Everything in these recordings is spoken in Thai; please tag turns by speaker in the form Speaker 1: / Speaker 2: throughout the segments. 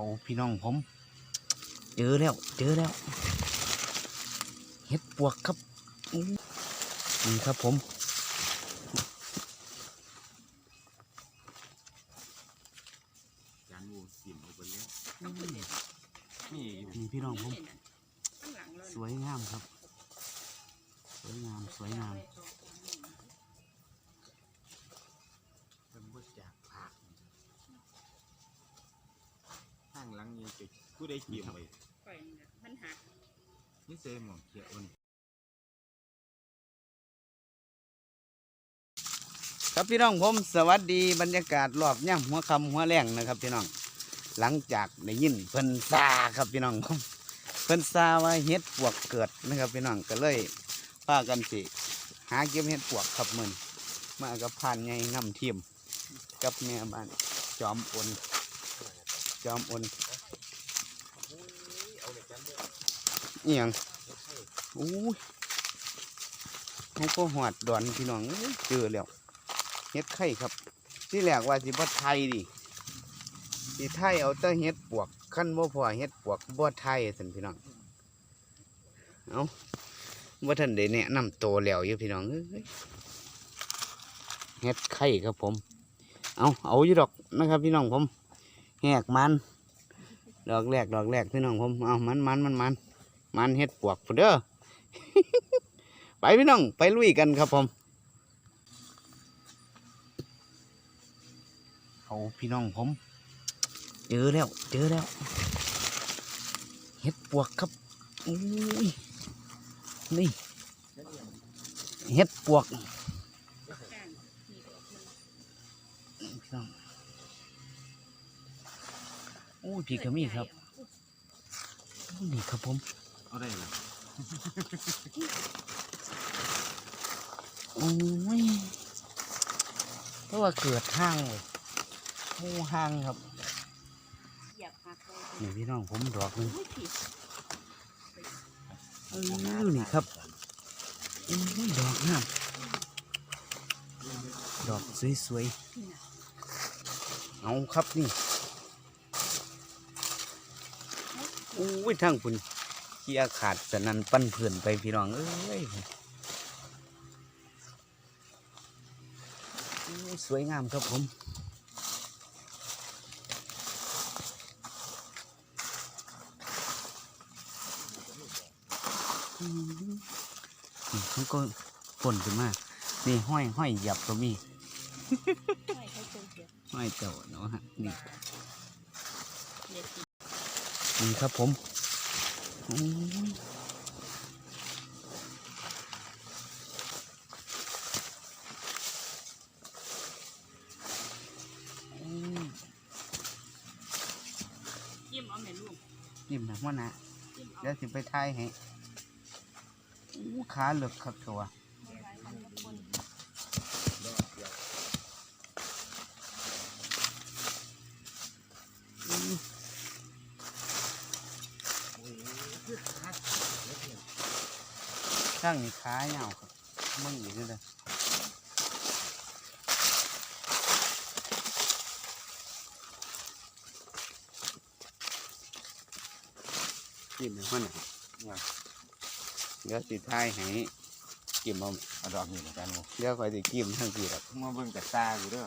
Speaker 1: เอาพี่น้องผม เจอแล้ว เจอแล้ว เห็ดปวกครับนี่ครับผม
Speaker 2: จานวูสิมเอาไปแล้ว
Speaker 3: ต้องพูดเด็ด
Speaker 2: นี่
Speaker 1: นี่พี่น้องผม
Speaker 3: ข้างหลังเรา
Speaker 1: สวยงามครับ สวยงาม สวยงาม
Speaker 2: เป็นบดจากผักข้างหลังนี่จะกูได้เกี่ยวไป
Speaker 3: ปล่อยนี่นะมันหัก
Speaker 2: นี่เซมองเกี่ยวนี่
Speaker 1: ครับพี่น้องผมสวัสดีบรรยากาศรอบย่ำหัวคำหัวแรงนะครับพี่น้อง หลังจากได้ยินเพิ่นซาครับพี่น้องผมเพิ่นซาว่าเห็ดปวกเกิดนะครับพี่น้องก็เลยพากันสิหาเก็บเห็ดปวกครับมึนมากับพานไงน้ำทีมกับแม่บ้านจอมอนจอมอนเอียงอู้ยเขาก็หอดดอนพี่น้องเจอแล้วเห็ดไข่ครับ ที่แรกว่าสิบ่ไทยดิสิไทยเอาแต่เฮ็ดปวกขั้นบ่พอเฮ็ดปวกบ่ไทยสันพี่น้องเอาบ่ทันได้แนะนำโตวแล้วอยู่พี่น้องเฮ็ดไข่ครับผม เอาเอาอยู่ดอกนะครับพี่น้องผมแหกมัน ดอกแรกดอกแรกพี่น้องผม เอามันมันมันมันมัน มันเฮ็ดปวกพุ่นเด้อไปพี่น้องไปลุยกันครับผมเอาพี่น้องผม เจอแล้ว เจอแล้วเห็ดปวกครับอุ้ยนี่เห็ดปวก
Speaker 3: ก้านมีดอกมัน
Speaker 1: พี่น้องอุ้พี่กมีครับนี่ครับผม
Speaker 2: เอาได้ละ
Speaker 1: โอ้ยเพราะว่าเกิดห้างเลยหมู่ห้างครับ
Speaker 3: เหยียบหักเลย
Speaker 1: นี่พี่น้องผมดอกหนึง
Speaker 3: อุ้ยผิด
Speaker 1: เออนี่ครับอุ้ยดอกงามดอกสวยๆ
Speaker 3: นี่นะ
Speaker 1: เอาครับนี่อุ้ยทางคุณเกียร์ขาดสนันปั้นเพื่อนไปพี่น้อง เอ้ย สวยงามครับผมอืมนี่เขาก็ฝนขึ้นมานี่ห้อยห้อยหยับก็มี
Speaker 3: ไม่ใช่ตัวบี
Speaker 1: ห้อยเจ้าเนาะฮะนี่นี่ครับผม ยิ้
Speaker 3: มเอาแม่ลูก
Speaker 1: ยิ้มหนักว่านะ
Speaker 3: ยิ้มเอา
Speaker 1: เดี๋ยวสิไปทายให้อู้ขาเหลือกคับตัว
Speaker 3: ไว้มันละคน
Speaker 1: อู้ ช่างนี่ขาเหี่ยวครับมึงอีกแล้วเด้อยิ้มหนักว่านะเดี๋ยวสิทายให้กิมเอา
Speaker 2: เอาดอกนี่ละจานวู
Speaker 1: เดี๋ยวคอยสิกิมทั้งทีครับ
Speaker 2: มาเบิ่งแต่ตากูเด้อ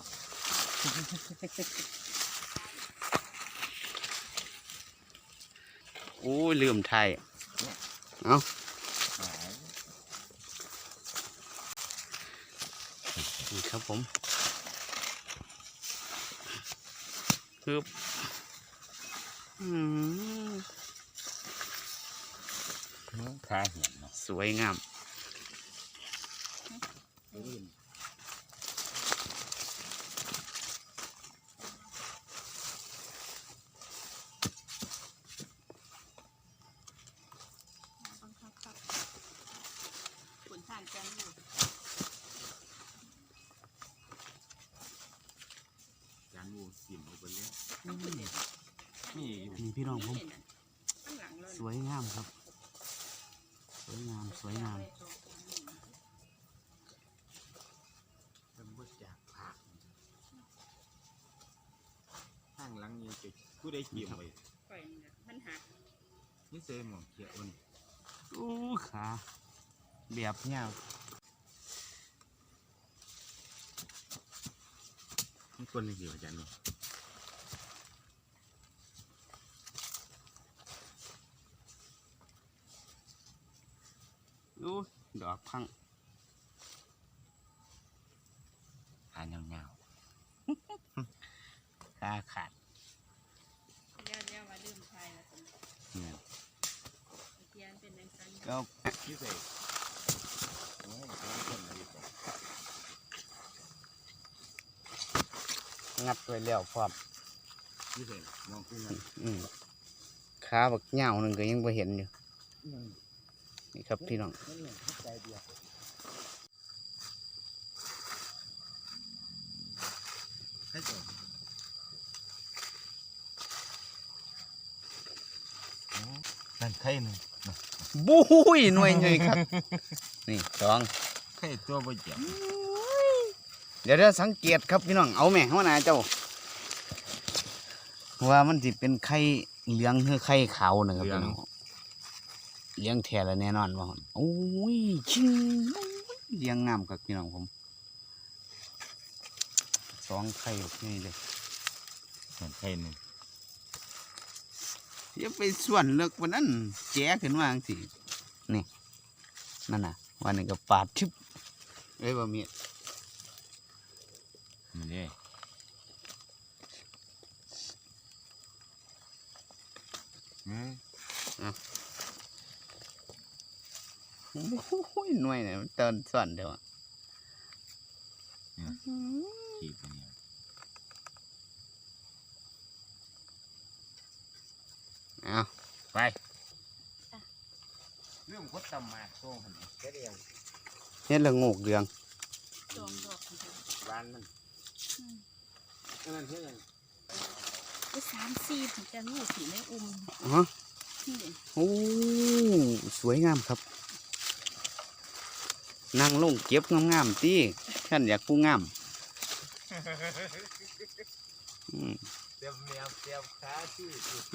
Speaker 1: โอ้ยลืมไทย เอา
Speaker 2: หาย
Speaker 1: นี่ครับผมคืออืม
Speaker 2: ขาเหียนเนาะ
Speaker 1: สวยงาม
Speaker 3: บังคับครับผลทานกันอยู่า
Speaker 2: นวูสิมเอาไปแล้ว
Speaker 3: ต้องพูดเด็ด
Speaker 2: นี่
Speaker 1: นี่พี่น้องผม
Speaker 3: ข้างหลังเรา
Speaker 1: สวยงามครับ สวยงามสวยงาม
Speaker 2: เป็นบดจากผักข้างหลังนี่จะผู้ใดเกี่ยมไป
Speaker 3: ปล่อยนี่นะมันหัก
Speaker 2: นี่เซมองเกี่ยวนี่
Speaker 1: โอ้ขาแบบเงาว
Speaker 2: มันคนเกี่ยวอาจารย์นี่
Speaker 1: โอ้ ดอกพัง
Speaker 2: หางเงา
Speaker 1: ขาขาด
Speaker 3: เรียกเรียกว่าดื่มไทยแล้วผม
Speaker 2: ๆเนี่ย
Speaker 3: เทียนเป็นในสัน
Speaker 1: ก็
Speaker 2: นี่เซโอ้ยคนอะไรต่อ
Speaker 1: งัดไว้แล้วพร้อม
Speaker 2: นี่เซมองขึ้นมา
Speaker 1: อืมขาบักเหงาหนึ่งก็ยังไ่เห็นอยู่ นี่ครับพี่น้อง
Speaker 2: นั่นเนี่ยใจเดียวให้จบนั่นไข่หนึ่ง
Speaker 1: บุ้ยหน่วยใหญ่ครับ นี่สอง
Speaker 2: ไข่ตัวบ่เจ็บ
Speaker 1: เดี๋ยวเดี๋ยวสังเกตครับพี่น้องเอาแม่หัวหน้าเจ้า ว่ามันสิเป็นไข่เหลืองหรือไข่ขาวนะครับพี่น้อง เลี้ยงแท้แล้วแน่นอนว่าโอ้ยชิงเลี้ยงงามกับพี่น้องผมสองไข่แบบนี่เลย
Speaker 2: นั่นไข่หนึ่ง
Speaker 1: อย่าไปส่วนเลิกวันนั้นแจ้ขึ้นมาจังสินี่นั่นน่ะ วันนี้ก็ปาดชิบเอ้ยบ่มี
Speaker 2: นี่เลยอืม
Speaker 1: โอ้ยหน่วยเนี่ยมันเตินส่วนเดียวอะ
Speaker 2: ขีดเนี่ย
Speaker 1: เอา
Speaker 2: ไปเรื่องก็ตำมาโซ่หันแค่เดียว
Speaker 1: เฮ็ดละโงกเดือง
Speaker 3: จองดอกของเขา
Speaker 2: บ้านมันนั่นเท่าไหร่
Speaker 3: ก็สามสี่ถึงจะรู้สีไม่อุ้ม
Speaker 1: ฮะ
Speaker 3: นี่
Speaker 1: โอ้สวยงามครับ นั่งลงเก็บงามๆตีฉันอยากผู้งามอืม
Speaker 2: เตรียมแมวเตรียมขาที่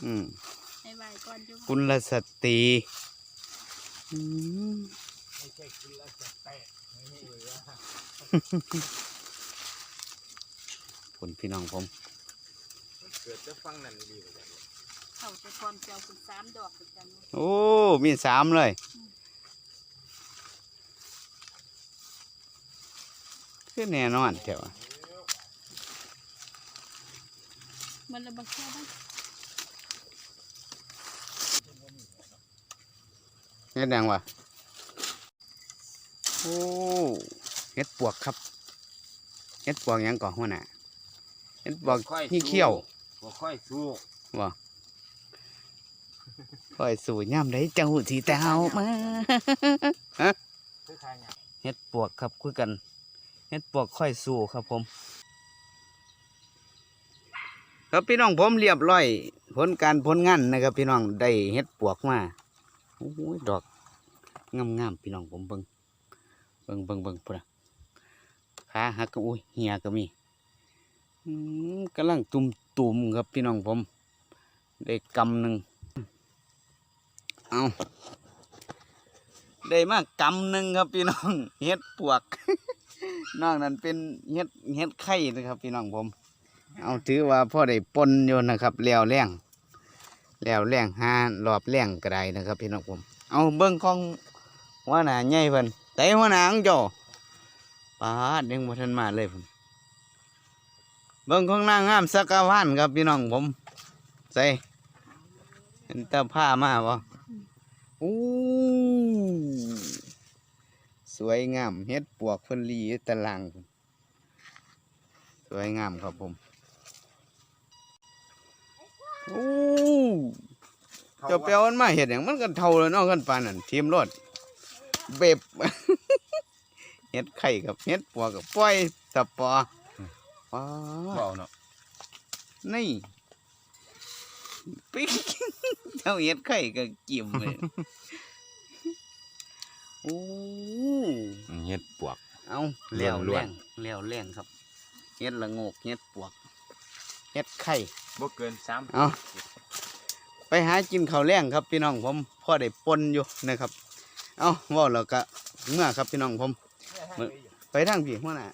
Speaker 1: อืม
Speaker 3: ให้ไหวก่อนจุ๊บ
Speaker 1: กุลสตรีอืม
Speaker 2: ไม่ใช่กินแล้วจะแตกไม่ใช่เลยว่า
Speaker 1: คุณพี่น้องผม
Speaker 2: เกิดจะฟังนั่นดีกว่า
Speaker 3: เขาจะก่อนเจ้าคุณสามดอกถึงจะรู้
Speaker 1: โอ้ มีสามเลย คือแน่นอนเถอะวะ
Speaker 3: มันระเบิดแค่บ้าง
Speaker 1: เฮ็ดยังวะโอ้เฮ็ดปวกครับเฮ็ดปวกหยังก่อหัวหน้าเฮ็ดปวกที่เขี้ยว
Speaker 2: บ่ค่อยสู้
Speaker 1: บ่คอยสู่ย่ำได้เจ้าสีเต้ามา
Speaker 2: คือใครเนี่ย
Speaker 1: เฮ็ดปวกครับคุยกัน เฮ็ดปวกค่อยสู่ครับผม ครับพี่น้องผมเรียบร้อย ผลการผลงานนะครับ พี่น้องได้เฮ็ดปวกมาโอ้ยดอกงามๆพี่น้องผมเบิ่งเบิ่งเบิ่งเบิ่งพุ่นขาหักก็อุ้ยเหียก็มีกำลังตุ่มตุ่มๆครับพี่น้องผม ได้กำหนึ่งเอาได้มากำหนึ่งครับพี่น้องเฮ็ดปวก นอกนั้นเป็นเฮ็ดเฮ็ดไข่นะครับพี่น้องผม เอาถือว่าพ่อได้ปนอยู่นะครับแล้วแรงแล้วแรงห้ารอบแรงก็ไดนะครับพี่น้องผม เอาเบิ้งของว่าหนาใหญ่เพิ่นแต่ว่าหนาของจ้าป้าดยังบ่ทันมาเลยผมเบิ้งของนางงามสักกะวันครับพี่น้องผมใส่เห็นตาผ้ามาบ่อู้ สวยงามเฮ็ดปวกเพิ่นลีอยู่ตารางพุ่นสวยงามครับผมโอ้เจะเปียวมันมาเห็ดอย่างมันกันเท่าเลยเนาะกันปานนั่นทีมรถเบบเห็ดไข่กับเห็ดปัวกับปล่อยตะปอว้า
Speaker 2: เบาเนาะ
Speaker 1: นี่ปิ๊กเท่าเห็ดไข่ก็กิ่มเลยโอ้
Speaker 2: เฮ็ดปวก
Speaker 1: เอา
Speaker 2: ล้
Speaker 1: เลี้
Speaker 2: วย
Speaker 1: วน
Speaker 2: ล้
Speaker 1: แร
Speaker 2: วน
Speaker 1: งเลี้ยวแรงครับเห็ดละโงกเห็ดปวกเฮ็ดไข่
Speaker 2: บ่เกินสาม
Speaker 1: เอาไปหากินข้าวแรงครับพี่น้องผมพ่อได้ปนอยู่นะครับ เอาเว่าแล้วก็เมื่อครับพี่น้องผมไปทางพี่หัวหน้า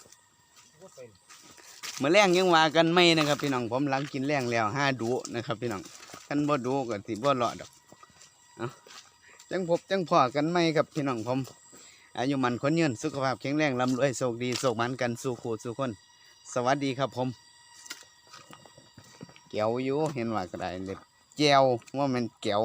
Speaker 1: เมื่อแรงยังว่ากันไม่นะครับ พี่น้องผมหลังกินแรงแล้วห้าดูนะครับ พี่น้องกันบ่ดูก็สิบ่รอดดอกเอา จังพบจังพอกันไหมครับพี่น้องผมอายุมันคนยืนสุขภาพแข็งแรงร่ำรวยโชคดีโชคมันกันสู่ขู่สู่คน สวัสดีครับผม เกียวอยู่เห็นว่ากระไดเล็บแก้วว่ามันเกียว